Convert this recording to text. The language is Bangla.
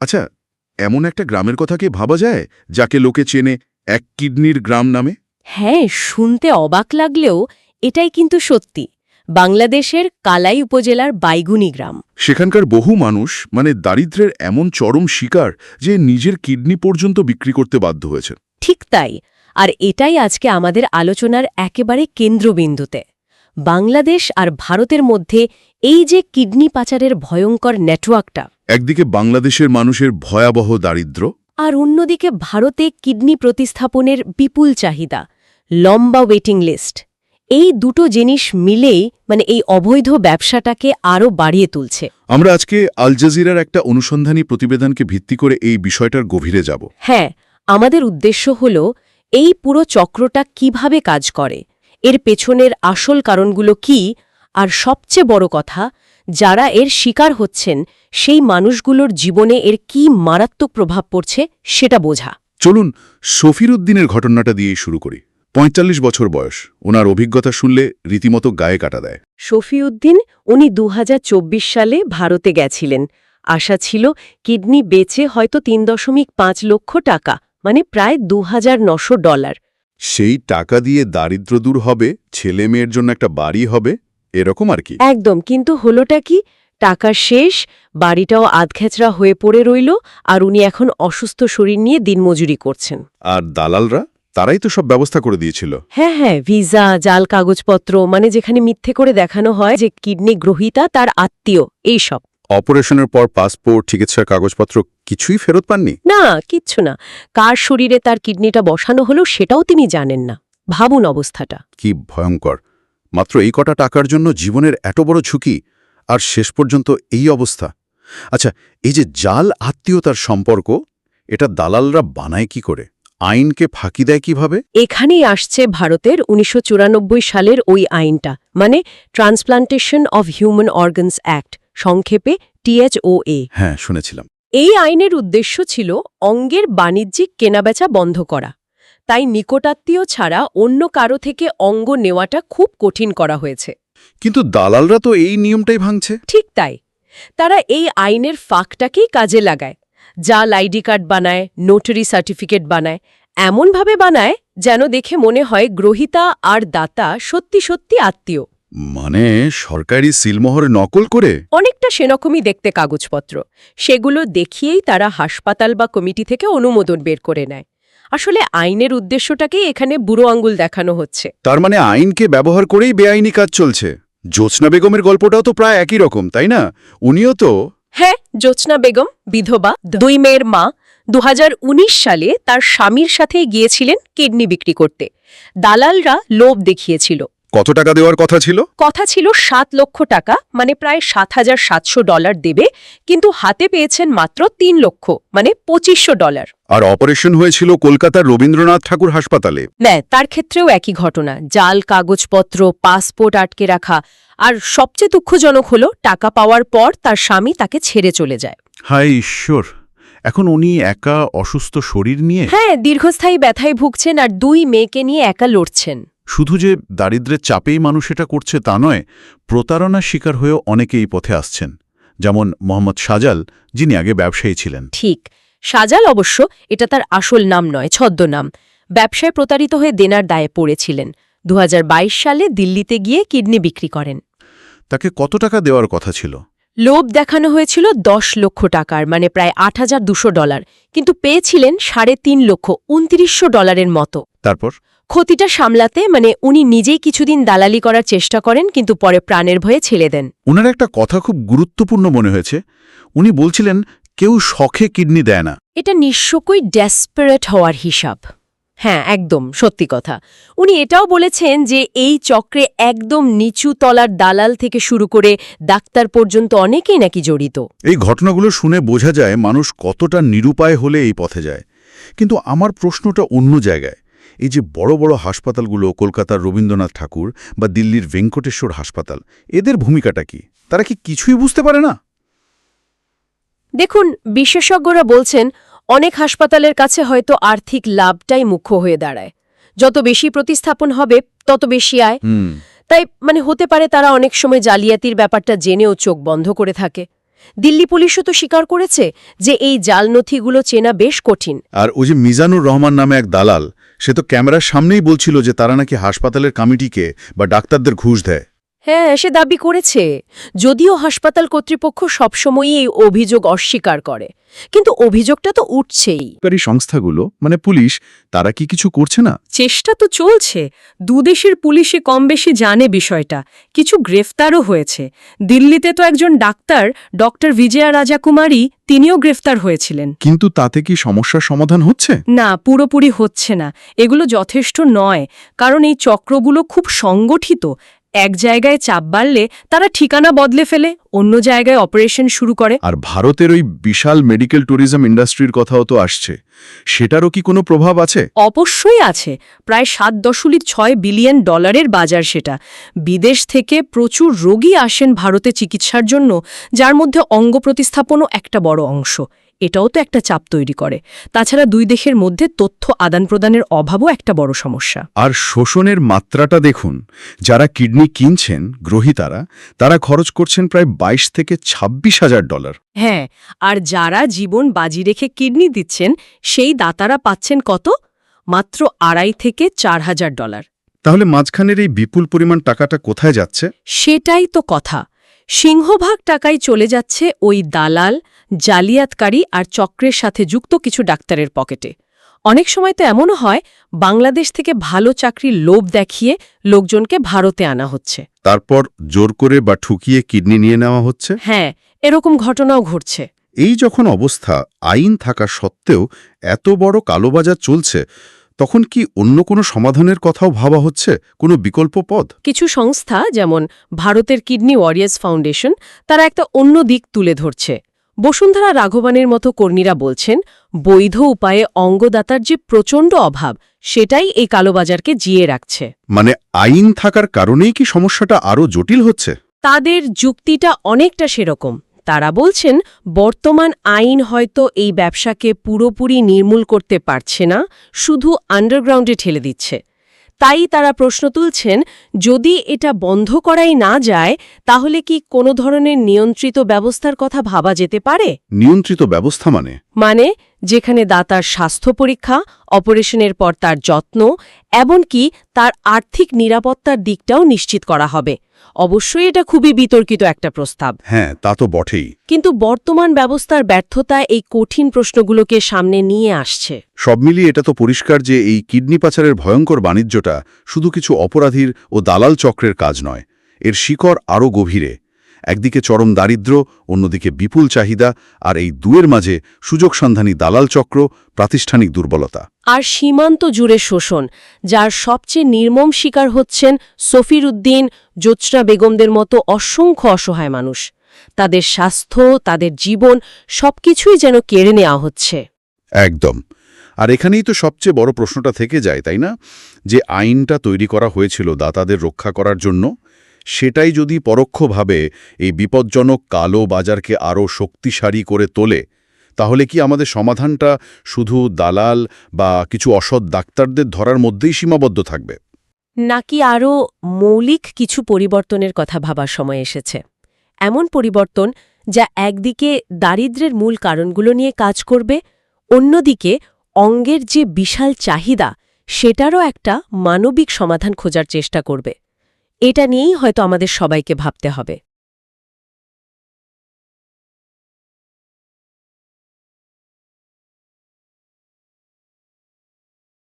আচ্ছা এমন একটা গ্রামের কথা কি ভাবা যায় যাকে লোকে চেনে এক কিডনির গ্রাম নামে? হ্যাঁ শুনতে অবাক লাগলেও এটাই কিন্তু সত্যি। বাংলাদেশের কালাই উপজেলার বাইগুনি গ্রাম। সেখানকার বহু মানুষ মানে দারিদ্র্যের এমন চরম শিকার যে নিজের কিডনি পর্যন্ত বিক্রি করতে বাধ্য হয়েছে। ঠিক তাই আর এটাই আজকে আমাদের আলোচনার একেবারে কেন্দ্রবিন্দুতে। বাংলাদেশ আর ভারতের মধ্যে এই যে কিডনি পাচারের ভয়ঙ্কর নেটওয়ার্কটা একদিকে বাংলাদেশের মানুষের ভয়াবহ দারিদ্র আর অন্যদিকে ভারতে কিডনি প্রতিস্থাপনের বিপুল চাহিদা লম্বা ওয়েটিং লিস্ট। এই দুটো জিনিস মিলেই মানে এই অবৈধ ব্যবসাটাকে আরও বাড়িয়ে তুলছে। আমরা আজকে আল জাজিরার একটা অনুসন্ধানী প্রতিবেদনকে ভিত্তি করে এই বিষয়টার গভীরে যাব। হ্যাঁ আমাদের উদ্দেশ্য হল এই পুরো চক্রটা কীভাবে কাজ করে এর পেছনের আসল কারণগুলো কি আর সবচেয়ে বড় কথা যারা এর শিকার হচ্ছেন সেই মানুষগুলোর জীবনে এর কি মারাত্মক প্রভাব পড়ছে সেটা বোঝা। চলুন সফির উদ্দিনের ঘটনাটা দিয়েই শুরু করি। পঁয়তাল্লিশ বছর বয়স ওনার অভিজ্ঞতা শুনলে রীতিমতো গায়ে কাটা দেয়। শফিউদ্দিন উনি দু হাজার চব্বিশ সালে ভারতে গেছিলেন। আশা ছিল কিডনি বেচে হয়তো তিন দশমিক পাঁচ লক্ষ টাকা মানে প্রায় দু ডলার। সেই টাকা দিয়ে দারিদ্র দূর হবে ছেলে মেয়ের জন্য একটা বাড়ি হবে এরকম আর কি? একদম কিন্তু হলোটা কি? টাকা শেষ বাড়িটাও আধখেচরা হয়ে পড়ে রইল আর উনি এখন অসুস্থ শরীর নিয়ে দিনমজুরি করছেন। আর দালালরা? তারাই তো সব ব্যবস্থা করে দিয়েছিল। হ্যাঁ হ্যাঁ ভিসা জাল কাগজপত্র মানে যেখানে মিথ্যে করে দেখানো হয় যে কিডনি গ্রহীতা তার আত্মীয় এইসব অপারেশনের পর পাসপোর্ট চিকিৎসার কাগজপত্র কিছুই ফেরত পাননি? না কিচ্ছু না। কার শরীরে তার কিডনিটা বসানো হলো সেটাও তিনি জানেন না। ভাবুন অবস্থাটা। কি ভয়ঙ্কর। মাত্র এই কটা টাকার জন্য জীবনের এত বড় ঝুঁকি আর শেষ পর্যন্ত এই অবস্থা। আচ্ছা এই যে জাল আত্মীয়তার সম্পর্ক এটা দালালরা বানায় কি করে? আইনকে ফাঁকি দেয় কীভাবে? এখানেই আসছে ভারতের উনিশশো চুরানব্বই সালের ওই আইনটা মানে transplantation of human organs act সংক্ষেপে টিএচওএ হ্যাঁ শুনেছিলাম। এই আইনের উদ্দেশ্য ছিল অঙ্গের বাণিজ্যিক কেনাবেচা বন্ধ করা। তাই নিকটাত্মীয় ছাড়া অন্য কারও থেকে অঙ্গ নেওয়াটা খুব কঠিন করা হয়েছে। কিন্তু দালালরা তো এই নিয়মটাই ভাঙছে। ঠিক তাই। তারা এই আইনের ফাঁকটাকেই কাজে লাগায়। জাল আইডি কার্ড বানায় নোটারি সার্টিফিকেট বানায় এমনভাবে বানায় যেন দেখে মনে হয় গ্রহিতা আর দাতা সত্যি সত্যি আত্মীয়। মানে সরকারি সিলমোহরে নকল করে? অনেকটা সেরকমই দেখতে কাগজপত্র। সেগুলো দেখিয়েই তারা হাসপাতাল বা কমিটি থেকে অনুমোদন বের করে নেয়। আসলে আইনের উদ্দেশ্যটাকেই এখানে বুড়ো আঙ্গুল দেখানো হচ্ছে। তার মানে আইনকে ব্যবহার করেই বেআইনি কাজ চলছে। জ্যোৎস্না বেগমের গল্পটাও তো প্রায় একই রকম তাই না? উনিও তো হ্যাঁ জ্যোৎস্না বেগম বিধবা দুই মেয়ের মা দু হাজার উনিশ সালে তার স্বামীর সাথে গিয়েছিলেন কিডনি বিক্রি করতে। দালালরা লোভ দেখিয়েছিল। কত টাকা দেওয়ার কথা ছিল? কথা ছিল সাত লক্ষ টাকা মানে প্রায় সাত হাজার সাতশো ডলার দেবে কিন্তু হাতে পেয়েছেন মাত্র তিন লক্ষ মানে পঁচিশশো ডলার। আর অপারেশন হয়েছিল কলকাতার রবীন্দ্রনাথ ঠাকুর হাসপাতালে। নেয় তার ক্ষেত্রেও একই ঘটনা জাল কাগজপত্র পাসপোর্ট আটকে রাখা আর সবচেয়ে দুঃখজনক হল টাকা পাওয়ার পর তার স্বামী তাকে ছেড়ে চলে যায়। হায় ঈশ্বর এখন উনি একা অসুস্থ শরীর নিয়ে? হ্যাঁ দীর্ঘস্থায়ী ব্যথায় ভুগছেন আর দুই মেয়েকে নিয়ে একা লড়ছেন। শুধু যে দারিদ্র্যের চাপেই মানুষ এটা করছে তা নয় প্রতারণার শিকার হয়েও অনেকে এই পথে আসছেন। যেমন মোহাম্মদ সাজাল যিনি আগে ব্যবসায়ী ছিলেন। ঠিক সাজাল অবশ্য এটা তার আসল নাম নয় ছদ্মনাম। ব্যবসায় প্রতারিত হয়ে দেনার দায়ে পড়েছিলেন। দু হাজার বাইশ সালে দিল্লিতে গিয়ে কিডনি বিক্রি করেন। তাকে কত টাকা দেওয়ার কথা ছিল? লোভ দেখানো হয়েছিল দশ লক্ষ টাকার মানে প্রায় আট হাজার দুশো ডলার। কিন্তু পেয়েছিলেন সাড়ে তিন লক্ষ উনত্রিশশো ডলারের মতো। তারপর? ক্ষতিটা সামলাতে মানে উনি নিজেই কিছুদিন দালালি করার চেষ্টা করেন কিন্তু পরে প্রাণের ভয়ে ছেড়ে দেন। ওনার একটা কথা খুব গুরুত্বপূর্ণ মনে হয়েছে। উনি বলছিলেন কেউ শখে কিডনি দেয় না। এটা নিঃস্বকই ডেসপারেট হওয়ার হিসাব। হ্যাঁ একদম সত্যি কথা। উনি এটাও বলেছেন যে এই চক্রে একদম নিচু তলার দালাল থেকে শুরু করে ডাক্তার পর্যন্ত অনেকেই নাকি জড়িত। এই ঘটনাগুলো শুনে বোঝা যায় মানুষ কতটা নিরুপায় হলে এই পথে যায়। কিন্তু আমার প্রশ্নটা অন্য জায়গায়। এই যে বড় বড় হাসপাতালগুলো কলকাতার রবীন্দ্রনাথ ঠাকুর বা দিল্লির ভেঙ্কটেশ্বর হাসপাতাল এদের ভূমিকাটা কি? তারা কি কিছুই বুঝতে পারে না? দেখুন বিশেষজ্ঞরা বলছেন অনেক হাসপাতালের কাছে হয়তো আর্থিক লাভটাই মুখ্য হয়ে দাঁড়ায়। যত বেশি প্রতিস্থাপন হবে তত বেশি আয়। তাই মানে হতে পারে তারা অনেক সময় জালিয়াতির ব্যাপারটা জেনেও চোখ বন্ধ করে থাকে। দিল্লি পুলিশও তো স্বীকার করেছে যে এই জাল নথিগুলো চেনা বেশ কঠিন। আর ওই যে মিজানুর রহমান নামে এক দালাল সে তো ক্যামেরার সামনেই বলছিল যে তারা নাকি হাসপাতালের কমিটিকে বা ডাক্তারদের ঘুষ দেয়। হ্যাঁ সে দাবি করেছে। যদিও হাসপাতাল কর্তৃপক্ষ সবসময়ই এই অভিযোগ অস্বীকার করে। কিন্তু অভিযোগটা তো উঠছেই। সরকারি সংস্থাগুলো মানে পুলিশ তারা কি কিছু করছে না? চেষ্টা তো চলছে। দুদেশের পুলিশে কম বেশি জানে বিষয়টা। কিছু গ্রেফতারও হয়েছে। দিল্লিতে তো একজন ডাক্তার ডক্টর বিজয়া রাজাকুমারী তিনিও গ্রেফতার হয়েছিলেন। কিন্তু তাতে কি সমস্যার সমাধান হচ্ছে? না পুরোপুরি হচ্ছে না। এগুলো যথেষ্ট নয়। কারণ এই চক্রগুলো খুব সংগঠিত। এক জায়গায় চাপ বাড়লে তারা ঠিকানা বদলে ফেলে অন্য জায়গায় অপারেশন শুরু করে। আর ভারতের ওই বিশাল মেডিকেল ট্যুরিজম ইন্ডাস্ট্রির কথাও তো আসছে। সেটারও কি কোনো প্রভাব আছে? অবশ্যই আছে। প্রায় সাত দশমিক ছয় বিলিয়ন ডলারের বাজার সেটা। বিদেশ থেকে প্রচুর রোগী আসেন ভারতে চিকিৎসার জন্য যার মধ্যে অঙ্গ প্রতিস্থাপনও একটা বড় অংশ। এটাও তো একটা চাপ তৈরি করে। তাছাড়া দুই দেশের মধ্যে তথ্য আদান প্রদানের অভাবও একটা বড় সমস্যা। আর শোষণের মাত্রাটা দেখুন যারা কিডনি কিনছেন গ্রহীতারা তারা খরচ করছেন প্রায় ২২ থেকে ২৬ হাজার ডলার। হ্যাঁ আর যারা জীবন বাজি রেখে কিডনি দিচ্ছেন সেই দাতারা পাচ্ছেন কত? মাত্র আড়াই থেকে চার হাজার ডলার। তাহলে মাঝখানের এই বিপুল পরিমাণ টাকাটা কোথায় যাচ্ছে? সেটাই তো কথা। সিংহভাগ টাকাই চলে যাচ্ছে ওই দালাল জালিয়াতকারী আর চক্রের সাথে যুক্ত কিছু ডাক্তারের পকেটে। অনেক সময় তো এমনও হয় বাংলাদেশ থেকে ভালো চাকরির লোভ দেখিয়ে লোকজনকে ভারতে আনা হচ্ছে। তারপর জোর করে বা ঠুকিয়ে কিডনি নিয়ে নেওয়া হচ্ছে? হ্যাঁ এরকম ঘটনাও ঘটছে। এই যখন অবস্থা আইন থাকা সত্ত্বেও এত বড় কালোবাজার চলছে তখন কি অন্য কোনো সমাধানের কথাও ভাবা হচ্ছে? কোনো বিকল্প পদ কিছু সংস্থা যেমন ভারতের কিডনি ওয়ারিয়ার্স ফাউন্ডেশন তারা একটা অন্য দিক তুলে ধরছে। বসুন্ধরা রাঘবানের মতো কর্মীরা বলছেন বৈধ উপায়ে অঙ্গদাতার যে প্রচণ্ড অভাব সেটাই এই কালোবাজারকে জিয়ে রাখছে। মানে আইন থাকার কারণেই কি সমস্যাটা আরও জটিল হচ্ছে? তাদের যুক্তিটা অনেকটা সেরকম। তারা বলছেন বর্তমান আইন হয়তো এই ব্যবসাকে পুরোপুরি নির্মূল করতে পারছে না শুধু আন্ডারগ্রাউন্ডে ঠেলে দিচ্ছে। তাই তারা প্রশ্ন তুলছেন যদি এটা বন্ধ করাই না যায় তাহলে কি কোনো ধরনের নিয়ন্ত্রিত ব্যবস্থার কথা ভাবা যেতে পারে? নিয়ন্ত্রিত ব্যবস্থা মানে? মানে যেখানে দাতার স্বাস্থ্য পরীক্ষা অপারেশনের পর তার যত্ন এমনকি তার আর্থিক নিরাপত্তার দিকটাও নিশ্চিত করা হবে। অবশ্যই এটা খুবই বিতর্কিত একটা প্রস্তাব। হ্যাঁ তা তো বটেই। কিন্তু বর্তমান ব্যবস্থার ব্যর্থতা এই কঠিন প্রশ্নগুলোকে সামনে নিয়ে আসছে। সব মিলিয়ে এটা তো পরিষ্কার যে এই কিডনি পাচারের ভয়ঙ্কর বাণিজ্যটা শুধু কিছু অপরাধীর ও দালাল চক্রের কাজ নয় এর শিকড় আরও গভীরে। একদিকে চরম দারিদ্র্য অন্যদিকে বিপুল চাহিদা আর এই দুয়ের মাঝে সুযোগ সন্ধানী দালাল চক্র প্রাতিষ্ঠানিক দুর্বলতা। আর সীমান্ত জুড়ে শোষণ যার সবচেয়ে নির্মম শিকার হচ্ছেন সফির উদ্দিন জ্যোৎস্না বেগমদের মতো অসংখ্য অসহায় মানুষ। তাদের স্বাস্থ্য তাদের জীবন সবকিছুই যেন কেড়ে নেওয়া হচ্ছে। একদম। আর এখানেই তো সবচেয়ে বড় প্রশ্নটা থেকে যায় তাই না? যে আইনটা তৈরি করা হয়েছিল দাতাদের রক্ষা করার জন্য সেটাই যদি পরোক্ষভাবে এই বিপজ্জনক কালো বাজারকে আরও শক্তিশালী করে তোলে, তাহলে কি আমাদের সমাধানটা শুধু দালাল বা কিছু অসৎ ডাক্তারদের ধরার মধ্যেই সীমাবদ্ধ থাকবে? নাকি আরও মৌলিক কিছু পরিবর্তনের কথা ভাবার সময় এসেছে? এমন পরিবর্তন যা একদিকে দারিদ্র্যের মূল কারণগুলো নিয়ে কাজ করবে, অন্যদিকে অঙ্গের যে বিশাল চাহিদা, সেটারও একটা মানবিক সমাধান খোঁজার চেষ্টা করবে। এটা নিয়েই হয়তো আমাদের সবাইকে ভাবতে হবে।